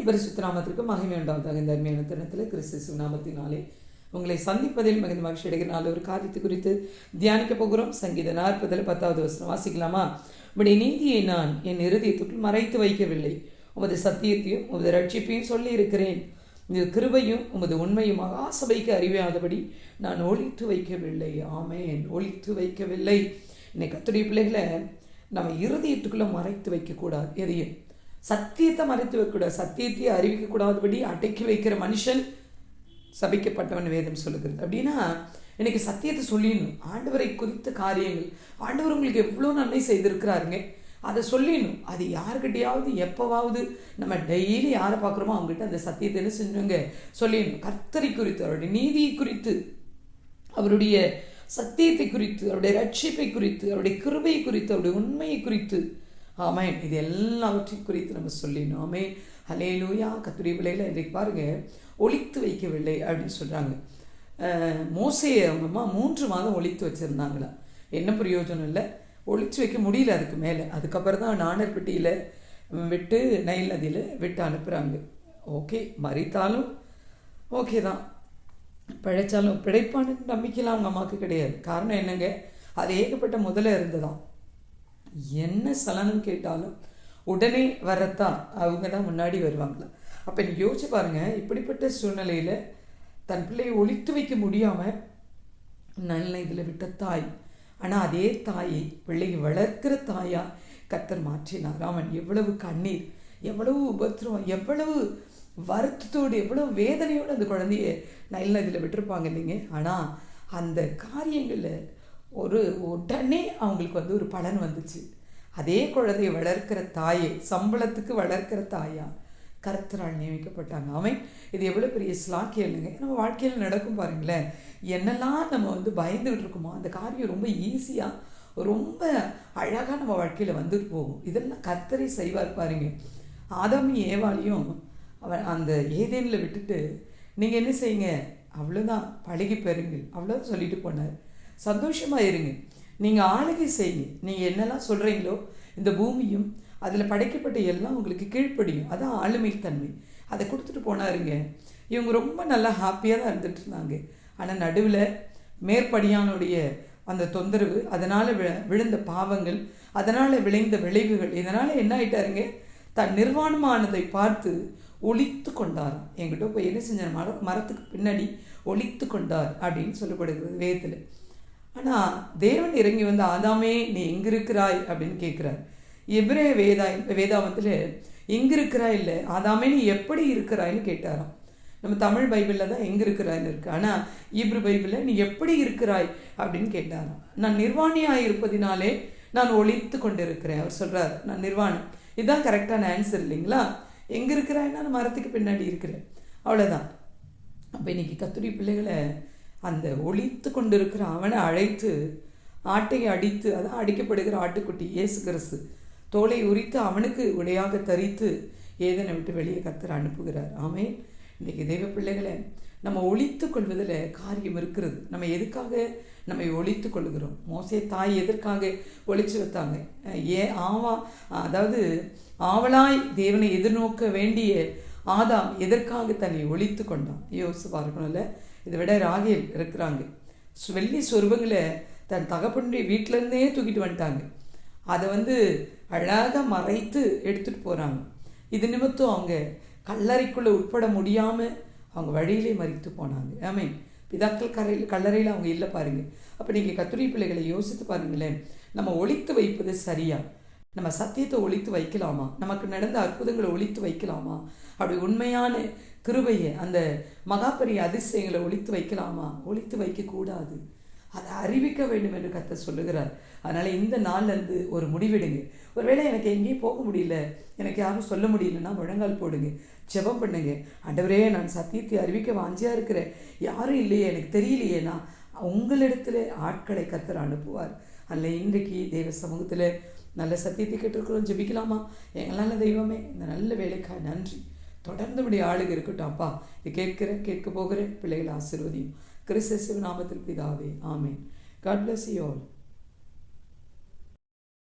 கர்த்தருடைய பரிசுத்த நாமத்திற்கு மகிமை உண்டாவதாக இந்த அருமையான தினத்தில் கிறிஸ்து நாமத்தினாலே உங்களை சந்திப்பதில் மிகுந்த மகிழ்ச்சி அடைகிற ஒரு காரியத்தை குறித்து தியானிக்க போகிறோம். சங்கீத நாற்பதில் பத்தாவது வருஷம் வாசிக்கலாமா? உடைய நீதியை நான் என் இருதயத்துக்குள் மறைத்து வைக்கவில்லை. உமது சத்தியத்தையும் உமது ரட்சிப்பையும் சொல்லி இருக்கிறேன் இது கிருபையும் உமது உண்மையும் மகாசபைக்கு அறிவியாதபடி நான் ஒழித்து வைக்கவில்லை. ஆமேன். ஒழித்து வைக்கவில்லை. இன்னைக்கு கத்துடைய பிள்ளைகளை நம்ம இருதயத்துக்குள்ளே மறைத்து வைக்கக்கூடாது. எதையும். சத்தியத்தை மறைத்து வைக்கக்கூடாது. சத்தியத்தையே அறிவிக்கக்கூடாதபடி அடக்கி வைக்கிற மனுஷன் சபிக்கப்பட்டவன் வேதம் சொல்லுகிறது. அப்படின்னா எனக்கு சத்தியத்தை சொல்லிடணும். ஆண்டவரை குறித்த காரியங்கள். ஆண்டவர் உங்களுக்கு எவ்வளோ நன்மை செய்திருக்கிறாருங்க. அதை சொல்லிடணும். அது யாருக்கிட்டையாவது எப்போவாவது நம்ம டெய்லி யாரை பார்க்குறோமோ அவங்ககிட்ட அந்த சத்தியத்தை என்ன செஞ்சவங்க சொல்லிடணும். கர்த்தரை குறித்து அவருடைய நீதியை குறித்து அவருடைய சத்தியத்தை குறித்து அவருடைய ரட்சிப்பை குறித்து அவருடைய கிருபையை குறித்து அவருடைய உண்மையை குறித்து ஆமேன். இது எல்லாவற்றையும் குறித்து நம்ம சொல்லிடணும். ஆமே ஹலே லூயா கத்துடைய பிள்ளைகளை இன்றைக்கு பாருங்க. ஒழித்து வைக்கவில்லை அப்படின்னு சொல்கிறாங்க மோசையை அவங்க அம்மா மூன்று மாதம் ஒழித்து வச்சுருந்தாங்களா? என்ன பிரயோஜனம் இல்லை? ஒழிச்சு வைக்க முடியல அதுக்கு மேலே. அதுக்கப்புறம் தான் நாணர்பட்டியில் விட்டு நைல் நதியில் விட்டு அனுப்புகிறாங்க ஓகே மறித்தாலும் ஓகே தான். பிழைச்சாலும் பிழைப்பான்னு நம்பிக்கைலாம் அவங்க அம்மாவுக்கு கிடையாது. காரணம் என்னங்க? அது ஏகப்பட்ட முதல்ல இருந்ததாம் என்ன சலனம் கேட்டாலும் உடனே வரத்தான். அவங்க தான் முன்னாடி வருவாங்களா? அப்போ நீ யோசிச்சு பாருங்கள் இப்படிப்பட்ட சூழ்நிலையில் தன் பிள்ளையை ஒழித்து வைக்க முடியாமல் நல்ல இதில் விட்ட தாய். ஆனால் அதே தாயை பிள்ளையை வளர்க்கிற தாயாக கத்தர் மாற்றினார். அவன் எவ்வளவு கண்ணீர் எவ்வளவு உபத்திரம் எவ்வளவு வருத்தத்தோடு எவ்வளோ வேதனையோடு அந்த குழந்தைய நல்ல இதில் விட்டுருப்பாங்க இல்லைங்க. ஆனால் அந்த காரியங்களில் ஒரு உடனே அவங்களுக்கு வந்து ஒரு பலன் வந்துச்சு. அதே குழந்தைய வளர்க்கிற தாயை சம்பளத்துக்கு வளர்க்கிற தாயா கருத்தரால் நியமிக்கப்பட்டாங்க. அவன் இது எவ்வளோ பெரிய ஸ்லாக்கியம் இல்லைங்க நம்ம வாழ்க்கையில் நடக்கும் பாருங்களேன். என்னெல்லாம் நம்ம வந்து பயந்துகிட்டு இருக்கோமோ அந்த காரியம் ரொம்ப ஈஸியாக ரொம்ப அழகாக நம்ம வாழ்க்கையில் வந்துட்டு போகும். இதெல்லாம் கத்தரை செய்வார் பாருங்க. ஆதாமி ஏவாளியும் அவன் அந்த ஏதேனில் விட்டுட்டு நீங்கள் என்ன செய்யுங்க? அவ்வளோதான் பழகி பெறுங்கள். அவ்வளோதான் சொல்லிட்டு போனார். சந்தோஷமாக இருங்க. நீங்கள் ஆளுகை செய்யுங்க. நீங்கள் என்னெல்லாம் சொல்கிறீங்களோ இந்த பூமியும் அதில் படைக்கப்பட்ட எல்லாம் உங்களுக்கு கீழ்ப்படியும். அதான் ஆளுமை தன்மை அதை கொடுத்துட்டு போனாருங்க. இவங்க ரொம்ப நல்லா ஹாப்பியாக தான் இருந்துட்டு இருந்தாங்க. ஆனால் நடுவில் மேற்படியானுடைய அந்த தொந்தரவு அதனால் விழ விழுந்த பாவங்கள் அதனால் விளைந்த விளைவுகள் இதனால் என்ன ஆயிட்டாருங்க? தன் நிர்வாணமானதை பார்த்து ஒழித்து கொண்டார் என்கிட்ட போய் என்ன செஞ்சார்? மர மரத்துக்கு பின்னாடி ஒழித்து கொண்டார் அப்படின்னு சொல்லப்படுகிறது வேதத்தில். ஆனால் தேவன் இறங்கி வந்து ஆதாமே நீ எங்கே இருக்கிறாய் அப்படின்னு கேட்குறார். எப்ரே வேதா வேதாவத்தில் எங்கே இருக்கிறாய் இல்லை? ஆதாமே நீ எப்படி இருக்கிறாய்ன்னு கேட்டாராம். நம்ம தமிழ் பைபிளில் தான் எங்கே இருக்கிறாய்னு இருக்கு. ஆனால் ஈப்ரு பைபிளில் நீ எப்படி இருக்கிறாய்? அப்படின்னு கேட்டாராம். நான் நிர்வாணியாக இருப்பதினாலே நான் ஒழித்து கொண்டு இருக்கிறேன் அவர் சொல்கிறார் நான் நிர்வாணம் இதுதான் கரெக்டான ஆன்சர் இல்லைங்களா? எங்கே இருக்கிறாய்னா நான் மரத்துக்கு பின்னாடி இருக்கிறேன். அவ்வளோதான் அப்போ இன்னைக்கு கத்துரி பிள்ளைகளை அந்த ஒழித்து கொண்டு இருக்கிற அவனை அழைத்து ஆட்டை அடித்து அதான் அடிக்கப்படுகிற ஆட்டுக்குட்டி இயேசு கிறிஸ்து தோலை உரித்து அவனுக்கு உடையாக தரித்து ஏதனை விட்டு வெளியே கத்தர் அனுப்புகிறார். ஆமே இன்றைக்கி தெய்வ பிள்ளைகளை நம்ம ஒழித்து கொள்வதில் காரியம் இருக்கிறது. நம்ம எதுக்காக நம்ம ஒழித்து கொள்கிறோம் மோசே தாய் எதற்காக ஒழிச்சு வைத்தாங்க? ஏன் ஆவா அதாவது ஆவலாய் தேவனை எதிர்நோக்க வேண்டிய ஆதாம் எதற்காக தன்னை ஒழித்து கொண்டான்? யோசிச்சு பார்க்கணும்ல. இதை விட ராகேல் இருக்கிறாங்க வெள்ளி சொருபங்களை தன் தகப்பனுடைய வீட்டிலேருந்தே தூக்கிட்டு வந்துட்டாங்க. அதை வந்து அழகாக மறைத்து எடுத்துகிட்டு போகிறாங்க இது நிமித்தம் அவங்க கல்லறைக்குள்ளே உட்பட முடியாமல் அவங்க வழியிலே மறித்து போனாங்க. ஆமே பிதாக்கள் கரையில் கல்லறையில் அவங்க இல்லை பாருங்கள் அப்போ நீங்கள் கத்துரை பிள்ளைகளை யோசித்து பாருங்களேன். நம்ம ஒழித்து வைப்பது சரியா? நம்ம சத்தியத்தை ஒழித்து வைக்கலாமா? நமக்கு நடந்த அற்புதங்களை ஒழித்து வைக்கலாமா? அப்படி உண்மையான கிருபையை அந்த மகாபரிய அதிசயங்களை ஒழித்து வைக்கலாமா? ஒழித்து வைக்கக்கூடாது. அதை அறிவிக்க வேண்டும் என்று கத்த சொல்லுகிறார். அதனால் இந்த நாள்லேருந்து ஒரு முடிவெடுங்க. ஒருவேளை எனக்கு எங்கேயும் போக முடியல எனக்கு யாரும் சொல்ல முடியலன்னா முழங்கால் போடுங்க ஜெபம் பண்ணுங்க. அண்டவரே நான் சத்தியத்தை அறிவிக்க வாஞ்சியாக இருக்கிறேன். யாரும் இல்லையே எனக்கு தெரியலையேனா உங்களிடத்துல ஆட்களை கத்தர் அனுப்புவார். அல்ல இன்றைக்கு தெய்வ சமூகத்தில் நல்ல சத்தியத்தை கேட்டிருக்கிறோம். ஜெபிக்கலாமா? எங்களால் தெய்வமே இந்த நல்ல வேலைக்கா நன்றி. தொடர்ந்து இப்படி ஆளுக இருக்கட்டும் அப்பா. இது கேட்கிறேன் கேட்க போகிறேன். பிள்ளைகளை ஆசிர்வதியும். கிறிஸ்தவ நாமத்தில் பிதாவே ஆமேன். God bless you all